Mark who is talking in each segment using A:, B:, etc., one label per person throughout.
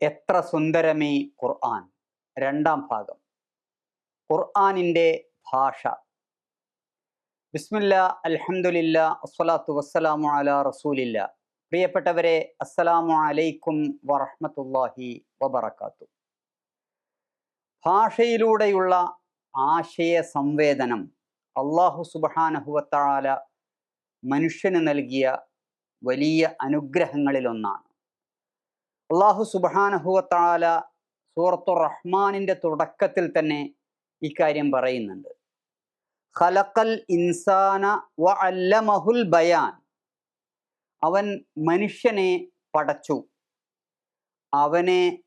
A: എത്ര സുന്ദരമേ ഖുർആൻ? രണ്ടാം ഭാഗം. ഖുർആനിന്റെ ഭാഷ. ബിസ്മില്ല അലഹമുല്ല അസ്വലാത്തു വസ്സലാമു അല റസൂലില്ല. പ്രിയപ്പെട്ടവരെ അസ്സലാമു അലൈക്കും വറഹമത്തല്ലാഹി വബറക്കാത്തു ഭാഷയിലൂടെയുള്ള ആശയ സംവേദനം അള്ളാഹു സുബാനഹുവത്താല മനുഷ്യന് നൽകിയ വലിയ അനുഗ്രഹങ്ങളിലൊന്നാണ്. അള്ളാഹു സുബാനഹുവത്താല സൂറത്തു റഹ്മാനിന്റെ തുടക്കത്തിൽ തന്നെ ഇക്കാര്യം പറയുന്നുണ്ട്. ഖലഖൽ ഇൻസാന വ അല്ലമഹുൽ ബയാൻ. അവൻ മനുഷ്യനെ പടച്ചു. അവനെ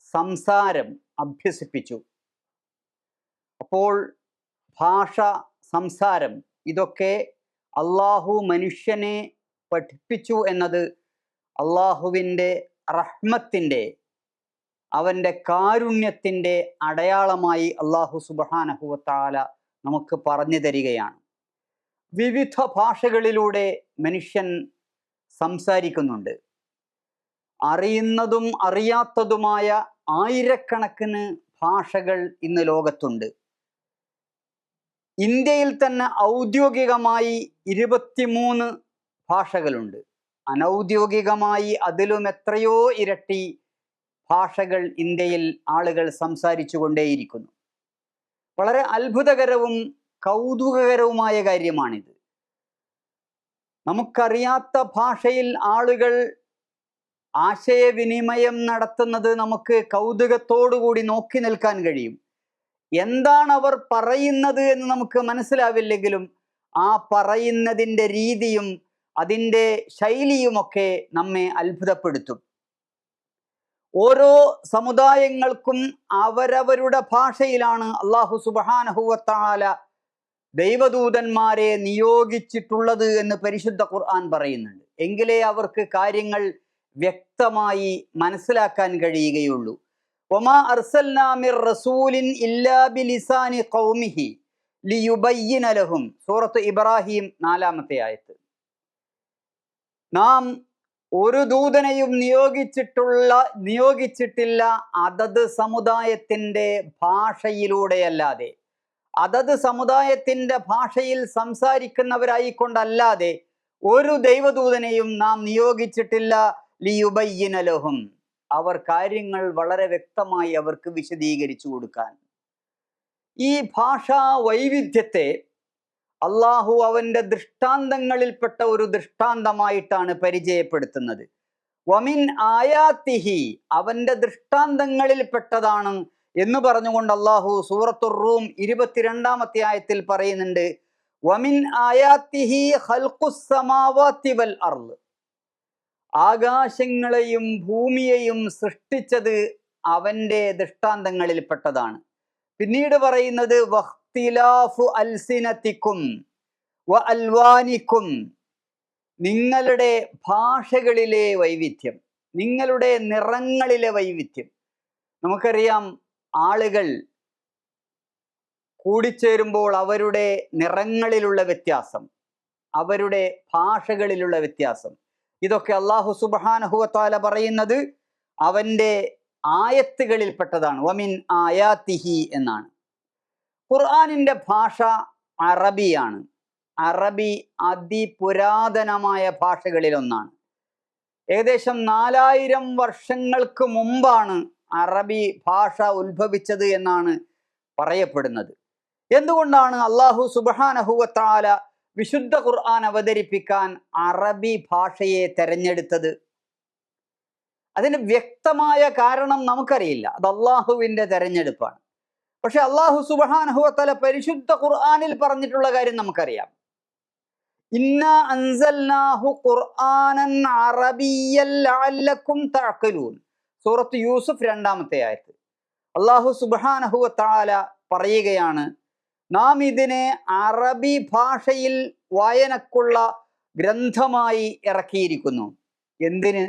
A: സംസാരം അഭ്യസിപ്പിച്ചു. അപ്പോൾ ഭാഷ സംസാരം ഇതൊക്കെ അള്ളാഹു മനുഷ്യനെ പഠിപ്പിച്ചു എന്നത് അള്ളാഹുവിന്റെ റഹ്മത്തിന്റെ അവന്റെ കാരുണ്യത്തിന്റെ അടയാളമായി അള്ളാഹു സുബഹാനഹുവത്താല നമുക്ക് പറഞ്ഞു തരികയാണ്. വിവിധ ഭാഷകളിലൂടെ മനുഷ്യൻ സംസാരിക്കുന്നുണ്ട്. അറിയുന്നതും അറിയാത്തതുമായ ആയിരക്കണക്കിന് ഭാഷകൾ ഇന്ന് ലോകത്തുണ്ട്. ഇന്ത്യയിൽ തന്നെ ഔദ്യോഗികമായി ഇരുപത്തിമൂന്ന് ഭാഷകളുണ്ട്. അനൗദ്യോഗികമായി അതിലും എത്രയോ ഇരട്ടി ഭാഷകൾ ഇന്ത്യയിൽ ആളുകൾ സംസാരിച്ചു കൊണ്ടേയിരിക്കുന്നു വളരെ അത്ഭുതകരവും കൗതുകകരവുമായ കാര്യമാണിത്. നമുക്കറിയാത്ത ഭാഷയിൽ ആളുകൾ ആശയവിനിമയം നടത്തുന്നത് നമുക്ക് കൗതുകത്തോടുകൂടി നോക്കി നിൽക്കാൻ കഴിയും. എന്താണ് അവർ പറയുന്നത് എന്ന് നമുക്ക് മനസ്സിലാവില്ലെങ്കിലും ആ പറയുന്നതിന്റെ രീതിയും അതിന്റെ ശൈലിയുമൊക്കെ നമ്മെ അത്ഭുതപ്പെടുത്തും. ഓരോ സമുദായങ്ങൾക്കും അവരവരുടെ ഭാഷയിലാണ് അള്ളാഹു സുബാനഹുവത്താല ദൈവദൂതന്മാരെ നിയോഗിച്ചിട്ടുള്ളത് എന്ന് പരിശുദ്ധ ഖുർആൻ പറയുന്നുണ്ട്. എങ്കിലേ അവർക്ക് കാര്യങ്ങൾ വ്യക്തമായി മനസ്സിലാക്കാൻ കഴിയുകയുള്ളൂ. റസൂലിൻ ഇല്ലാ സൂറത്ത് ഇബ്രാഹിം നാലാമത്തെ ആയത്ത്. നാം ഒരു ദൂതനെയും നിയോഗിച്ചിട്ടുള്ള നിയോഗിച്ചിട്ടില്ല അതത് സമുദായത്തിന്റെ ഭാഷയിലൂടെയല്ലാതെ. അതത് സമുദായത്തിന്റെ ഭാഷയിൽ സംസാരിക്കുന്നവരായിക്കൊണ്ടല്ലാതെ ഒരു ദൈവദൂതനെയും നാം നിയോഗിച്ചിട്ടില്ല. ലിയുബയ്യനലഹും. അവർ കാര്യങ്ങൾ വളരെ വ്യക്തമായി അവർക്ക് വിശദീകരിച്ചു കൊടുക്കാൻ. ഈ ഭാഷാ വൈവിധ്യത്തെ അള്ളാഹു അവന്റെ ദൃഷ്ടാന്തങ്ങളിൽപ്പെട്ട ഒരു ദൃഷ്ടാന്തമായിട്ടാണ് പരിചയപ്പെടുത്തുന്നത്. വമിൻ ആയാത്തിഹി അവന്റെ ദൃഷ്ടാന്തങ്ങളിൽപ്പെട്ടതാണ് എന്ന് പറഞ്ഞുകൊണ്ട് അള്ളാഹു സൂറത്തുർ റൂം ഇരുപത്തിരണ്ടാമത്തെ അധ്യായത്തിൽ പറയുന്നുണ്ട് വമിൻ ആയാത്തിഹി ഹൽക്കുസമാവാത്തി വൽ അർൾ ആകാശങ്ങളെയും ഭൂമിയെയും സൃഷ്ടിച്ചത് അവന്റെ ദൃഷ്ടാന്തങ്ങളിൽപ്പെട്ടതാണ്. പിന്നീട് പറയുന്നത് വഖ്തിലാഫു അൽസിനത്തിക്കും വ അൽവാനിക്കും നിങ്ങളുടെ ഭാഷകളിലെ വൈവിധ്യം നിങ്ങളുടെ നിറങ്ങളിലെ വൈവിധ്യം. നമുക്കറിയാം ആളുകൾ കൂടിച്ചേരുമ്പോൾ അവരുടെ നിറങ്ങളിലുള്ള വ്യത്യാസം അവരുടെ ഭാഷകളിലുള്ള വ്യത്യാസം. ഇതൊക്കെ അള്ളാഹു സുബാനഹുവത്താല പറയുന്നത് അവന്റെ ആയത്തുകളിൽപ്പെട്ടതാണ്. വമിൻ ആയാത്തിഹി എന്നാണ്. ഖുർആാനിന്റെ ഭാഷ അറബിയാണ്. അറബി അതിപുരാതനമായ ഭാഷകളിലൊന്നാണ്. ഏകദേശം നാലായിരം വർഷങ്ങൾക്ക് മുമ്പാണ് അറബി ഭാഷ ഉത്ഭവിച്ചത് എന്നാണ് പറയപ്പെടുന്നത്. എന്തുകൊണ്ടാണ് അള്ളാഹു സുബാനഹുവത്താല വിശുദ്ധ ഖുർആൻ അവതരിപ്പിക്കാൻ അറബി ഭാഷയെ തെരഞ്ഞെടുത്തത്? അതിന് വ്യക്തമായ കാരണം നമുക്കറിയില്ല. അത് അള്ളാഹുവിന്റെ തെരഞ്ഞെടുപ്പാണ്. പക്ഷെ അള്ളാഹു സുബാനഹുവത്തല പരിശുദ്ധ ഖുർആാനിൽ പറഞ്ഞിട്ടുള്ള കാര്യം നമുക്കറിയാം. ഇന്ന അൻസൽനാഹു ഖുർആനൻ സൂറത്ത് യൂസുഫ് രണ്ടാമത്തെ ആയത്ത്. അള്ളാഹു തആല പറയുകയാണ് നാം ഇതിനെ അറബി ഭാഷയിൽ വായനക്കുള്ള ഗ്രന്ഥമായി ഇറക്കിയിരിക്കുന്നു. എന്തിന്?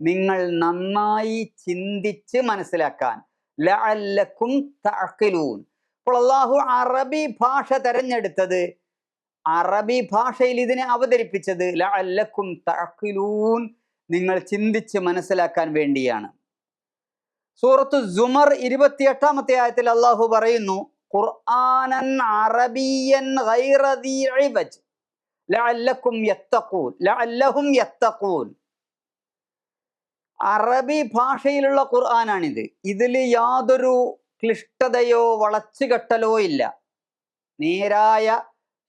A: നിങ്ങൾ നന്നായി ചിന്തിച്ച് മനസ്സിലാക്കാൻ. തഅഖിലൂൻ. അപ്പോൾ അള്ളാഹു അറബി ഭാഷ തെരഞ്ഞെടുത്തത് അറബി ഭാഷയിൽ ഇതിനെ അവതരിപ്പിച്ചത് ലഅല്ലക്കും തഅഖിലൂൻ നിങ്ങൾ ചിന്തിച്ച് മനസ്സിലാക്കാൻ വേണ്ടിയാണ്. സൂറത്ത് സുമർ ഇരുപത്തിയെട്ടാമത്തെ ആയത്തിൽ അള്ളാഹു പറയുന്നു ഖുർആനൻ അറബിയൻ ലഅല്ലക്കും അറബി ഭാഷയിലുള്ള ഖുർആനാണിത്. ഇതിൽ യാതൊരു ക്ലിഷ്ടതയോ വളച്ചുകെട്ടലോ ഇല്ല. നേരായ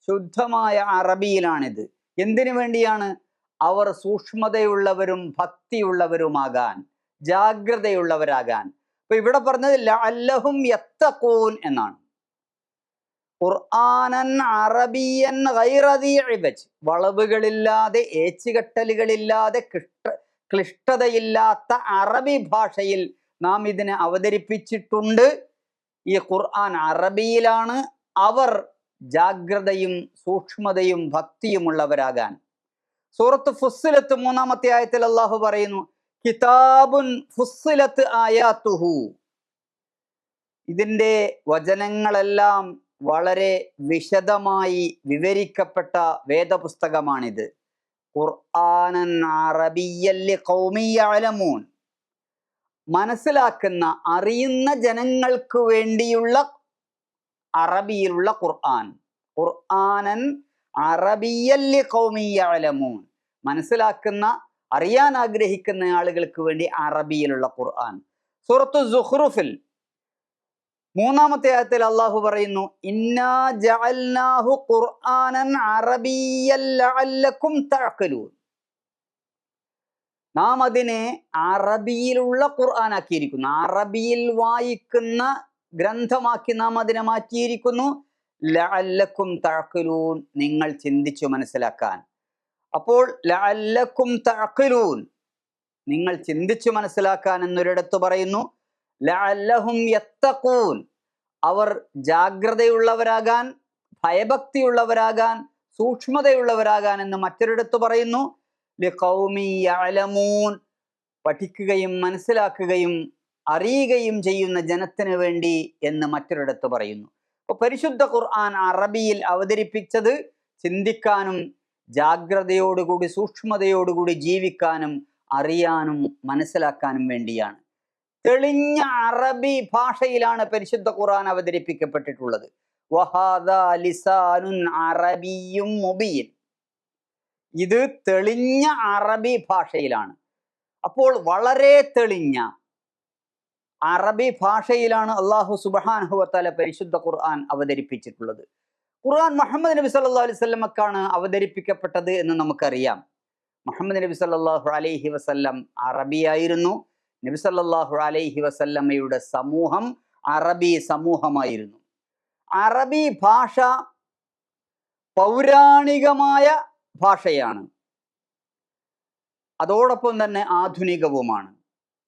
A: ശുദ്ധമായ അറബിയിലാണിത്. എന്തിനു വേണ്ടിയാണ്? അവർ സൂക്ഷ്മതയുള്ളവരും ഭക്തിയുള്ളവരുമാകാൻ ജാഗ്രതയുള്ളവരാകാൻ. അപ്പൊ ഇവിടെ പറഞ്ഞത് ലഅല്ലഹും യത്തക്കൂൻ എന്നാണ്. ഖുർആനൻ അറബിയൻ വളവുകളില്ലാതെ ഏച്ചുകെട്ടലുകളില്ലാതെ ക്ലിഷ്ട ക്ലിഷ്ടതയില്ലാത്ത അറബി ഭാഷയിൽ നാം ഇതിനെ അവതരിപ്പിച്ചിട്ടുണ്ട്. ഈ ഖുർആൻ അറബിയിലാണ് അവർ ജാഗ്രതയും സൂക്ഷ്മതയും ഭക്തിയുമുള്ളവരാകാൻ സൂറത്ത് ഫുസ്സിലത്ത് മൂന്നാമത്തെ ആയത്തിൽ അള്ളാഹു പറയുന്നു കിതാബുൻ ഫുസ്സിലത്ത് ആയാത്തുഹു. ഇതിന്റെ വചനങ്ങളെല്ലാം വളരെ വിശദമായി വിവരിക്കപ്പെട്ട വേദപുസ്തകമാണിത്. മനസ്സിലാക്കുന്ന അറിയുന്ന ജനങ്ങൾക്ക് വേണ്ടിയുള്ള അറബിയിലുള്ള ഖുർആൻ. ഖുർആാനൻ അറബിയല്ലി ഖൗമിയഅലമൂൻ മനസ്സിലാക്കുന്ന അറിയാൻ ആഗ്രഹിക്കുന്ന ആളുകൾക്ക് വേണ്ടി അറബിയിലുള്ള ഖുർആൻ. സുഹൃത്തു സുഹ്റുഫിൽ മൂന്നാമത്തെ ആയത്തിൽ അള്ളാഹു പറയുന്നു നാം അതിനെ അറബിയിലുള്ള ഖുർആനാക്കിയിരിക്കുന്നു അറബിയിൽ വായിക്കുന്ന ഗ്രന്ഥമാക്കി നാം അതിനെ മാറ്റിയിരിക്കുന്നു. ലഅല്ലക്കും തഴക്കലൂൻ നിങ്ങൾ ചിന്തിച്ചു മനസ്സിലാക്കാൻ. അപ്പോൾ ലഅല്ലക്കും തഴക്കലൂൻ നിങ്ങൾ ചിന്തിച്ചു മനസ്സിലാക്കാൻ എന്നൊരിടത്ത് പറയുന്നു ലഅല്ലഹും യത്തഖൂൻ. അവർ ജാഗ്രതയുള്ളവരാകാൻ ഭയഭക്തിയുള്ളവരാകാൻ സൂക്ഷ്മതയുള്ളവരാകാൻ എന്ന് മറ്റൊരിടത്ത് പറയുന്നു. ലിഖൗമി യഅലമൂൻ. പഠിക്കുകയും മനസ്സിലാക്കുകയും അറിയുകയും ചെയ്യുന്ന ജനത്തിന് വേണ്ടി എന്ന് മറ്റൊരിടത്ത് പറയുന്നു. അപ്പൊ പരിശുദ്ധ ഖുർആൻ അറബിയിൽ അവതരിപ്പിച്ചത് ചിന്തിക്കാനും ജാഗ്രതയോടുകൂടി സൂക്ഷ്മതയോടുകൂടി ജീവിക്കാനും അറിയാനും മനസ്സിലാക്കാനും വേണ്ടിയാണ്. തെളിഞ്ഞ അറബി ഭാഷയിലാണ് പരിശുദ്ധ ഖുർആൻ അവതരിപ്പിക്കപ്പെട്ടിട്ടുള്ളത്. അറബിയും ഇത് തെളിഞ്ഞ അറബി ഭാഷയിലാണ്. അപ്പോൾ വളരെ തെളിഞ്ഞ അറബി ഭാഷയിലാണ് അള്ളാഹു സുബാൻഹുവത്താല പരിശുദ്ധ ഖുർആൻ അവതരിപ്പിച്ചിട്ടുള്ളത്. ഖുർആൻ മുഹമ്മദ് നബി സല്ലാ അലൈഹി സ്വല്ലമക്കാണ് അവതരിപ്പിക്കപ്പെട്ടത് എന്ന് നമുക്കറിയാം. മുഹമ്മദ് നബി സല്ലാഹു അലൈഹി വസല്ലം അറബിയായിരുന്നു. നബി സല്ലാഹു അലൈഹി വസല്ലമ്മയുടെ സമൂഹം അറബി സമൂഹമായിരുന്നു. അറബി ഭാഷ പൗരാണികമായ ഭാഷയാണ്. അതോടൊപ്പം തന്നെ ആധുനികവുമാണ്.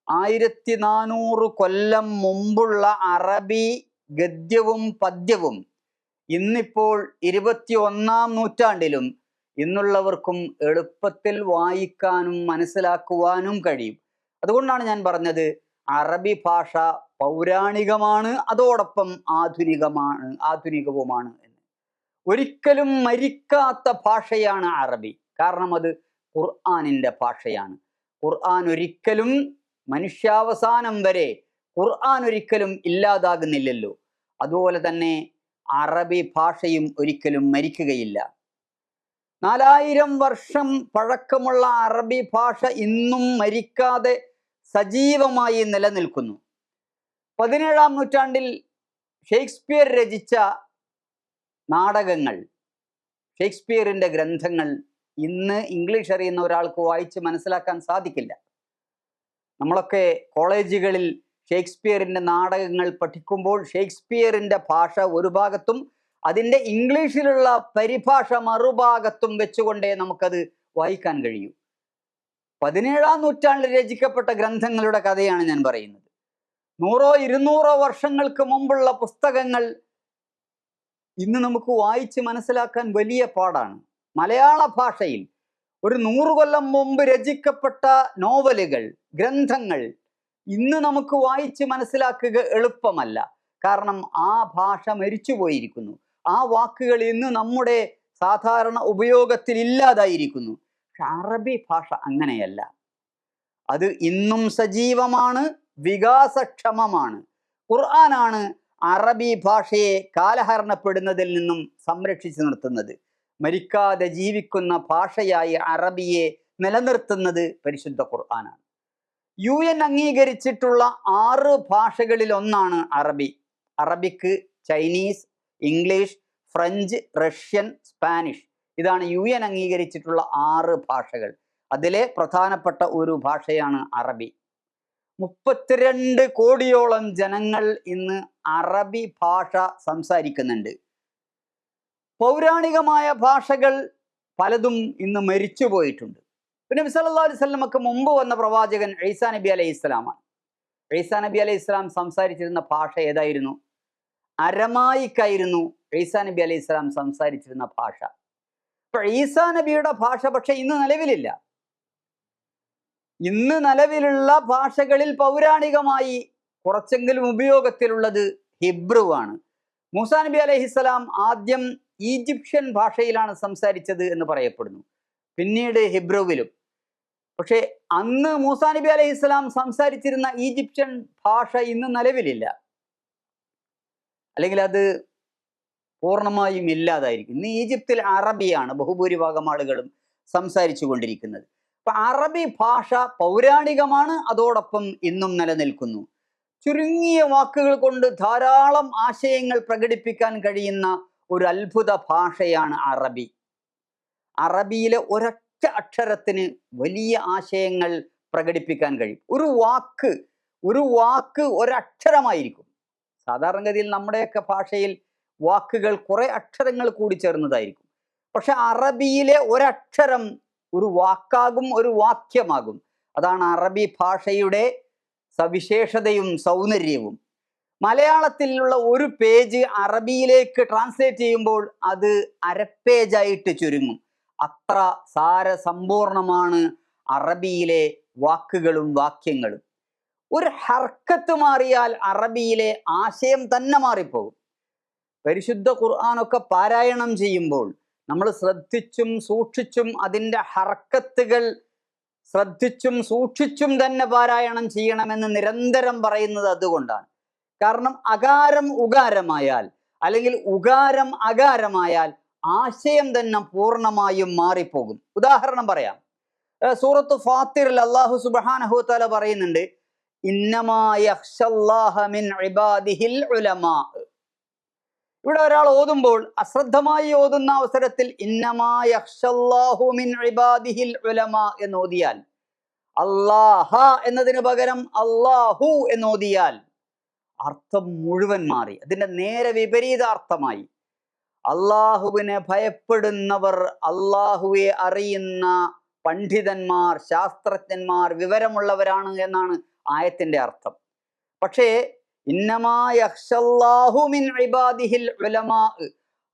A: ആയിരത്തി നാനൂറ് കൊല്ലം മുമ്പുള്ള അറബി ഗദ്യവും പദ്യവും ഇന്നിപ്പോൾ ഇരുപത്തി ഒന്നാം നൂറ്റാണ്ടിലും ഇന്നുള്ളവർക്കും എളുപ്പത്തിൽ വായിക്കാനും മനസ്സിലാക്കുവാനും കഴിയും. അതുകൊണ്ടാണ് ഞാൻ പറഞ്ഞത് അറബി ഭാഷ പൗരാണികമാണ് അതോടൊപ്പം ആധുനികമാണ് ആധുനികവുമാണ് എന്ന്. ഒരിക്കലും മരിക്കാത്ത ഭാഷയാണ് അറബി. കാരണം അത് ഖുർആാനിന്റെ ഭാഷയാണ്. ഖുർആൻ ഒരിക്കലും മനുഷ്യാവസാനം വരെ ഖുർആൻ ഒരിക്കലും ഇല്ലാതാകുന്നില്ലല്ലോ. അതുപോലെ തന്നെ അറബി ഭാഷയും ഒരിക്കലും മരിക്കുകയില്ല. നാലായിരം വർഷം പഴക്കമുള്ള അറബി ഭാഷ ഇന്നും മരിക്കാതെ സജീവമായി നിലനിൽക്കുന്നു. പതിനേഴാം നൂറ്റാണ്ടിൽ ഷേക്സ്പിയർ രചിച്ച നാടകങ്ങൾ ഷേക്സ്പിയറിന്റെ ഗ്രന്ഥങ്ങൾ ഇന്ന് ഇംഗ്ലീഷ് അറിയുന്ന ഒരാൾക്ക് വായിച്ച് മനസ്സിലാക്കാൻ സാധിക്കില്ല. നമ്മളൊക്കെ കോളേജുകളിൽ ഷേക്സ്പിയറിന്റെ നാടകങ്ങൾ പഠിക്കുമ്പോൾ ഷേക്സ്പിയറിന്റെ ഭാഷ ഒരു ഭാഗത്തും അതിന്റെ ഇംഗ്ലീഷിലുള്ള പരിഭാഷ മറുഭാഗത്തും വെച്ചുകൊണ്ടേ നമുക്കത് വായിക്കാൻ കഴിയൂ. പതിനേഴാം നൂറ്റാണ്ടിൽ രചിക്കപ്പെട്ട ഗ്രന്ഥങ്ങളുടെ കഥയാണ് ഞാൻ പറയുന്നത്. നൂറോ ഇരുന്നൂറോ വർഷങ്ങൾക്ക് മുമ്പുള്ള പുസ്തകങ്ങൾ ഇന്ന് നമുക്ക് വായിച്ച് മനസ്സിലാക്കാൻ വലിയ പാടാണ്. മലയാള ഭാഷയിൽ ഒരു നൂറു കൊല്ലം മുമ്പ് രചിക്കപ്പെട്ട നോവലുകൾ ഗ്രന്ഥങ്ങൾ ഇന്ന് നമുക്ക് വായിച്ച് മനസ്സിലാക്കുക എളുപ്പമല്ല. കാരണം ആ ഭാഷ മരിച്ചു പോയിരിക്കുന്നു. ആ വാക്കുകൾ ഇന്ന് നമ്മുടെ സാധാരണ ഉപയോഗത്തിൽ ഇല്ലാതായിരിക്കുന്നു. പക്ഷെ അറബി ഭാഷ അങ്ങനെയല്ല. അത് ഇന്നും സജീവമാണ് വികാസക്ഷമമാണ്. ഖുർആനാണ് അറബി ഭാഷയെ കാലഹരണപ്പെടുന്നതിൽ നിന്നും സംരക്ഷിച്ചു നിർത്തുന്നത്. മരിക്കാതെ ജീവിക്കുന്ന ഭാഷയായി അറബിയെ നിലനിർത്തുന്നത് പരിശുദ്ധ ഖുർആനാണ്. യു എൻ അംഗീകരിച്ചിട്ടുള്ള ആറ് ഭാഷകളിൽ ഒന്നാണ് Arabi. Arabic Chinese English French Russian Spanish. ഇതാണ് യു എൻ അംഗീകരിച്ചിട്ടുള്ള ആറ് ഭാഷകൾ. അതിലെ പ്രധാനപ്പെട്ട ഒരു ഭാഷയാണ് അറബി. മുപ്പത്തിരണ്ട് കോടിയോളം ജനങ്ങൾ ഇന്ന് അറബി ഭാഷ സംസാരിക്കുന്നുണ്ട്. പൗരാണികമായ ഭാഷകൾ പലതും ഇന്ന് മരിച്ചു പോയിട്ടുണ്ട്. പിന്നെ സല്ലല്ലാഹു അലൈഹി മുമ്പ് വന്ന പ്രവാചകൻ ഈസാ നബി അലൈഹി ഇസ്ലാമാണ് ഈസാ നബി അലൈഹി ഇസ്ലാം സംസാരിച്ചിരുന്ന ഭാഷ ഏതായിരുന്നു? അരമായിക്കായിരുന്നു ഈസാ നബി അലൈഹി ഇസ്ലാം സംസാരിച്ചിരുന്ന ഭാഷ. അപ്പൊ ഈസാ നബിയുടെ ഭാഷ പക്ഷെ ഇന്ന് നിലവിലില്ല. ഇന്ന് നിലവിലുള്ള ഭാഷകളിൽ പൗരാണികമായി കുറച്ചെങ്കിലും ഉപയോഗത്തിലുള്ളത് ഹിബ്രു ആണ്. മൂസാ നബി അലൈഹിസ്സലാം ആദ്യം ഈജിപ്ഷ്യൻ ഭാഷയിലാണ് സംസാരിച്ചത് എന്ന് പറയപ്പെടുന്നു. പിന്നീട് ഹിബ്രുവിലും. പക്ഷേ അന്ന് മൂസാ നബി അലൈഹിസ്സലാം സംസാരിച്ചിരുന്ന ഈജിപ്ഷ്യൻ ഭാഷ ഇന്ന് നിലവിലില്ല. അല്ലെങ്കിൽ അത് പൂർണമായും ഇല്ലാതായിരിക്കും. ഇന്ന് ഈജിപ്തിൽ അറബിയാണ് ബഹുഭൂരിഭാഗം ആളുകളും സംസാരിച്ചു കൊണ്ടിരിക്കുന്നത്. അപ്പൊ അറബി ഭാഷ പൗരാണികമാണ് അതോടൊപ്പം ഇന്നും നിലനിൽക്കുന്നു. ചുരുങ്ങിയ വാക്കുകൾ കൊണ്ട് ധാരാളം ആശയങ്ങൾ പ്രകടിപ്പിക്കാൻ കഴിയുന്ന ഒരു അത്ഭുത ഭാഷയാണ് അറബി. അറബിയിലെ ഒരൊറ്റ അക്ഷരത്തിന് വലിയ ആശയങ്ങൾ പ്രകടിപ്പിക്കാൻ കഴിയും. ഒരു വാക്ക് ഒരു വാക്ക് ഒരക്ഷരമായിരിക്കും. സാധാരണഗതിയിൽ നമ്മുടെയൊക്കെ ഭാഷയിൽ വാക്കുകൾ കുറെ അക്ഷരങ്ങൾ കൂടി ചേർന്നതായിരിക്കും. പക്ഷെ അറബിയിലെ ഒരക്ഷരം ഒരു വാക്കാകും ഒരു വാക്യമാകും. അതാണ് അറബി ഭാഷയുടെ സവിശേഷതയും സൗന്ദര്യവും. മലയാളത്തിലുള്ള ഒരു പേജ് അറബിയിലേക്ക് ട്രാൻസ്ലേറ്റ് ചെയ്യുമ്പോൾ അത് അരപ്പേജായിട്ട് ചുരുങ്ങും. അത്ര സാരസമ്പൂർണമാണ് അറബിയിലെ വാക്കുകളും വാക്യങ്ങളും. ഒരു ഹർക്കത്ത് മാറിയാൽ അറബിയിലെ ആശയം തന്നെ മാറിപ്പോകും. പരിശുദ്ധ ഖുർആാനൊക്കെ പാരായണം ചെയ്യുമ്പോൾ നമ്മൾ ശ്രദ്ധിച്ചും സൂക്ഷിച്ചും അതിന്റെ ഹർക്കത്തുകൾ ശ്രദ്ധിച്ചും സൂക്ഷിച്ചും തന്നെ പാരായണം ചെയ്യണമെന്ന് നിരന്തരം പറയുന്നത് അതുകൊണ്ടാണ്. കാരണം അകാരം ഉകാരമായാൽ അല്ലെങ്കിൽ ഉകാരം അകാരമായാൽ ആശയം തന്നെ പൂർണമായും മാറിപ്പോകും. ഉദാഹരണം പറയാം. സൂറത്ത് ഫാത്തിറിൽ അള്ളാഹു സുബ്ഹാനഹു തആല പറയുന്നുണ്ട് ഇന്നമാ ഇവിടെ ഒരാൾ ഓതുമ്പോൾ അശ്രദ്ധമായി ഓതുന്ന അവസരത്തിൽ എന്ന് ഓതിയാൽ അല്ലാഹ എന്നതിന് പകരം അള്ളാഹു എന്നോതിയാൽ അർത്ഥം മുഴുവൻ മാറി. അതിന്റെ നേരെ വിപരീത അർത്ഥമായി അള്ളാഹുവിനെ ഭയപ്പെടുന്നവർ അള്ളാഹുവെ അറിയുന്ന പണ്ഡിതന്മാർ ശാസ്ത്രജ്ഞന്മാർ വിവരമുള്ളവരാണ് എന്നാണ് ആയത്തിന്റെ അർത്ഥം. പക്ഷേ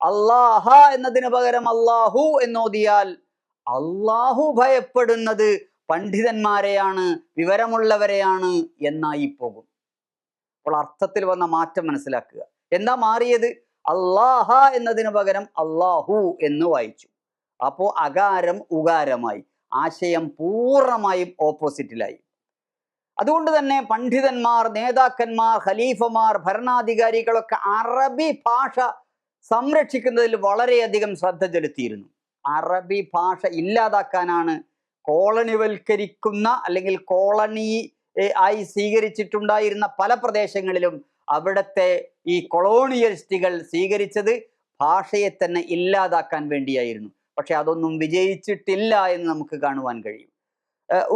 A: അള്ളാഹ എന്നതിന് പകരം അള്ളാഹു എന്നോതിയാൽ അള്ളാഹു ഭയപ്പെടുന്നത് പണ്ഡിതന്മാരെയാണ് വിവരമുള്ളവരെയാണ് എന്നായി പോകും അപ്പോൾ അർത്ഥത്തിൽ വന്ന മാറ്റം മനസ്സിലാക്കുക. എന്താ മാറിയത്? അള്ളാഹ എന്നതിന് പകരം അള്ളാഹു എന്ന് വായിച്ചു. അപ്പോ അകാരം ഉകാരമായി. ആശയം പൂർണമായും ഓപ്പോസിറ്റിലായി അതുകൊണ്ട് തന്നെ പണ്ഡിതന്മാർ നേതാക്കന്മാർ ഖലീഫമാർ ഭരണാധികാരികളൊക്കെ അറബി ഭാഷ സംരക്ഷിക്കുന്നതിൽ വളരെയധികം ശ്രദ്ധ ചെലുത്തിയിരുന്നു. അറബി ഭാഷ ഇല്ലാതാക്കാനാണ് കോളനിവൽക്കരിക്കുന്ന അല്ലെങ്കിൽ കോളനി ആയി സ്വീകരിച്ചിട്ടുണ്ടായിരുന്ന പല പ്രദേശങ്ങളിലും അവിടുത്തെ ഈ കൊളോണിയലിസ്റ്റുകൾ സ്വീകരിച്ചത് ഭാഷയെ തന്നെ ഇല്ലാതാക്കാൻ വേണ്ടിയായിരുന്നു. പക്ഷെ അതൊന്നും വിജയിച്ചിട്ടില്ല എന്ന് നമുക്ക് കാണുവാൻ കഴിയും.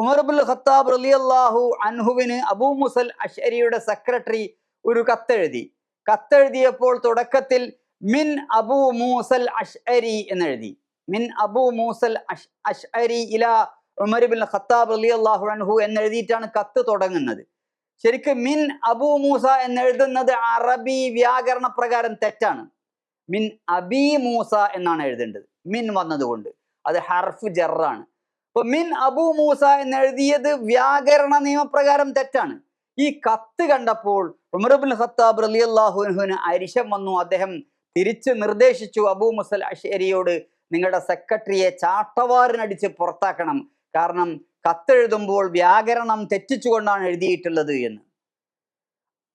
A: ഉമർബുൽ ഖത്താബ് റളിയല്ലാഹു അൻഹുവിന് അബൂ മുസൽ അഷരിയുടെ സെക്രട്ടറി ഒരു കത്തെഴുതി. കത്തെഴുതിയപ്പോൾ തുടക്കത്തിൽ മിൻ അബൂ മൂസൽ അഷ്അരി എന്നെഴുതി. മിൻ അബൂ മൂസൽ അഷ് അഷ്അരി ഇല ഉമർ ബിൻ ഖത്താബ് റളിയല്ലാഹു അൻഹു എന്നെഴുതിയിട്ടാണ് കത്ത് തുടങ്ങുന്നത്. ശരിക്കും മിൻ അബൂ മൂസ എന്നെഴുതുന്നത് അറബി വ്യാകരണ പ്രകാരം തെറ്റാണ്. മിൻ അബി മൂസ എന്നാണ് എഴുതേണ്ടത്. മിൻ വന്നതുകൊണ്ട്. അത് ഹർഫ് ജറാണ്. അപ്പൊ മിൻ അബു മൂസ എന്നെഴുതിയത് വ്യാകരണ നിയമപ്രകാരം തെറ്റാണ്. ഈ കത്ത് കണ്ടപ്പോൾ ഉമർബുൽ ഖത്താബ് അള്ളാഹുഹുന് അരിശം വന്നു. അദ്ദേഹം തിരിച്ച് നിർദ്ദേശിച്ചു അബൂ മുസൽ അഷേരിയോട് നിങ്ങളുടെ സെക്രട്ടറിയെ ചാട്ടവാറിനടിച്ച് പുറത്താക്കണം. കാരണം കത്തെഴുതുമ്പോൾ വ്യാകരണം തെറ്റിച്ചുകൊണ്ടാണ് എഴുതിയിട്ടുള്ളത് എന്ന്.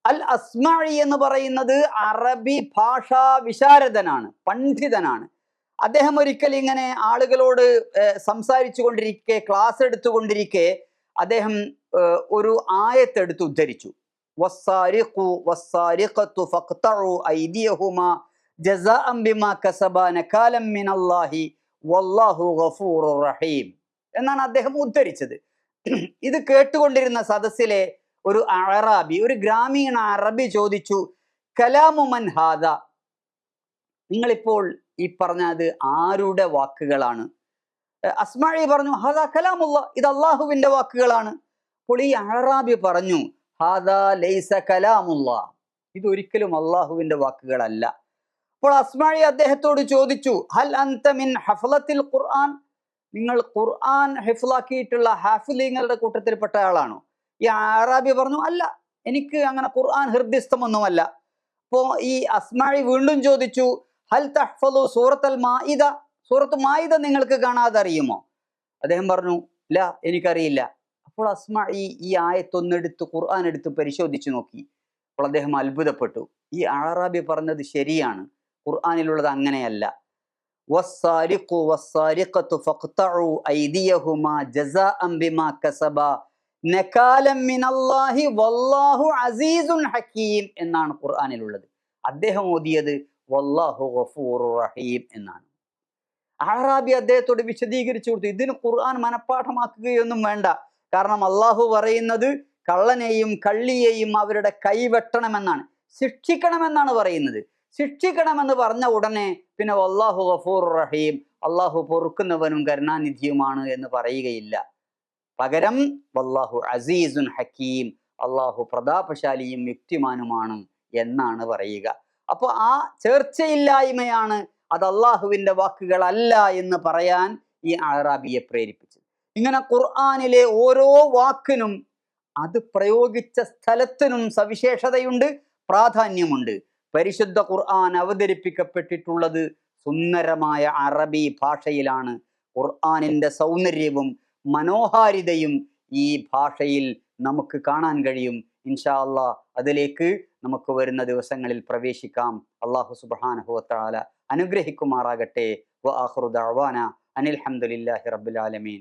A: അൽ അസ്മാഴി എന്ന് പറയുന്നത് അറബി ഭാഷാ വിശാരദനാണ് പണ്ഡിതനാണ്. അദ്ദേഹം ഒരിക്കൽ ഇങ്ങനെ ആളുകളോട് സംസാരിച്ചു കൊണ്ടിരിക്കെ ക്ലാസ് എടുത്തുകൊണ്ടിരിക്കെ അദ്ദേഹം ഒരു ആയത്തെടുത്ത് ഉദ്ധരിച്ചു. എന്നാണ് അദ്ദേഹം ഉദ്ധരിച്ചത്. ഇത് കേട്ടുകൊണ്ടിരുന്ന സദസ്സിലെ ഒരു അറബി ഒരു ഗ്രാമീണ അറബി ചോദിച്ചു കലാമുമൻ ഹാദ? നിങ്ങളിപ്പോൾ ഈ പറഞ്ഞത് ആരുടെ വാക്കുകളാണ്? അസ്മാഴി പറഞ്ഞു ഹാദാ കലാമുള്ള ഇത് അള്ളാഹുവിന്റെ വാക്കുകളാണ്. അപ്പോൾ ഈ അഹറാബി പറഞ്ഞു ഹാദാ ലൈസ കലാമുള്ള. ഇത് ഒരിക്കലും അള്ളാഹുവിന്റെ വാക്കുകളല്ല. അപ്പോൾ അസ്മാഴി അദ്ദേഹത്തോട് ചോദിച്ചു ഹൽ അന്ത മിൻ ഹഫലത്തിൽ ഖുർആൻ? നിങ്ങൾ ഖുർആൻ ഹെഫ്ലാക്കിയിട്ടുള്ള ഹാഫിലിങ്ങളുടെ കൂട്ടത്തിൽപ്പെട്ട ആളാണോ? ഈ അറാബി പറഞ്ഞു അല്ല എനിക്ക് അങ്ങനെ ഖുർആൻ ഹൃദ്യസ്ഥമൊന്നുമല്ല. അപ്പോ ഈ അസ്മാഴി വീണ്ടും ചോദിച്ചു ഹൽ തഹ്ഫലു സൂറത്തൽ മായിദ സൂറത്ത് മായിദ നിങ്ങൾക്ക് കാണാതെ അറിയുമോ അദ്ദേഹം പറഞ്ഞു ഇല്ല എനിക്കറിയില്ല. അപ്പോൾ അസ്മ ഈ ആയത്തൊന്നെടുത്ത് ഖുർആൻ എടുത്ത് പരിശോധിച്ചു നോക്കി. അപ്പോൾ അദ്ദേഹം അത്ഭുതപ്പെട്ടു. ഈ അറാബി പറഞ്ഞത് ശരിയാണ്. ഖുർആാനിലുള്ളത് അങ്ങനെയല്ല. എന്നാണ് ഖുർആാനിലുള്ളത്. അദ്ദേഹം ഓതിയത് വല്ലാഹു ഗഫൂർ റഹീം എന്നാണ്. അഹ്റാബി അദ്ദേഹത്തോട് വിശദീകരിച്ചു കൊടുത്തു ഇതിന് ഖുർആൻ മനഃപ്പാഠമാക്കുകയൊന്നും വേണ്ട. കാരണം അള്ളാഹു പറയുന്നത് കള്ളനെയും കള്ളിയെയും അവരുടെ കൈവെട്ടണമെന്നാണ്. ശിക്ഷിക്കണമെന്നാണ് പറയുന്നത്. ശിക്ഷിക്കണമെന്ന് പറഞ്ഞ ഉടനെ പിന്നെ വല്ലാഹു ഗഫൂർ റഹീം അള്ളാഹു പൊറുക്കുന്നവനും കരുണാനിധിയുമാണ് എന്ന് പറയുകയില്ല. പകരം വല്ലാഹു അസീസുൻ ഹക്കീം അള്ളാഹു പ്രതാപശാലിയും യുക്തിമാനുമാണ് എന്നാണ് പറയുക. അപ്പോൾ ആ ചേർച്ചയില്ലായ്മയാണ് അത് അള്ളാഹുവിന്റെ വാക്കുകളല്ല എന്ന് പറയാൻ ഈ അറാബിയെ പ്രേരിപ്പിച്ചു ഇങ്ങനെ ഖുർആാനിലെ ഓരോ വാക്കിനും അത് പ്രയോഗിച്ച സ്ഥലത്തിനും സവിശേഷതയുണ്ട് പ്രാധാന്യമുണ്ട്. പരിശുദ്ധ ഖുർആൻ അവതരിപ്പിക്കപ്പെട്ടിട്ടുള്ളത് സുന്ദരമായ അറബി ഭാഷയിലാണ്. ഖുർആാനിന്റെ സൗന്ദര്യവും മനോഹാരിതയും ഈ ഭാഷയിൽ നമുക്ക് കാണാൻ കഴിയും. ഇൻഷാ അള്ളാ അതിലേക്ക് നമുക്ക് വരുന്ന ദിവസങ്ങളിൽ പ്രവേശിക്കാം. അള്ളാഹു സുബാനഹുവത്താല അനുഗ്രഹിക്കുമാറാകട്ടെ. വ ആഖിറു ദഅവാന അനിൽ ഹംദുലില്ലാഹി റബ്ബിൽ ആലമീൻ.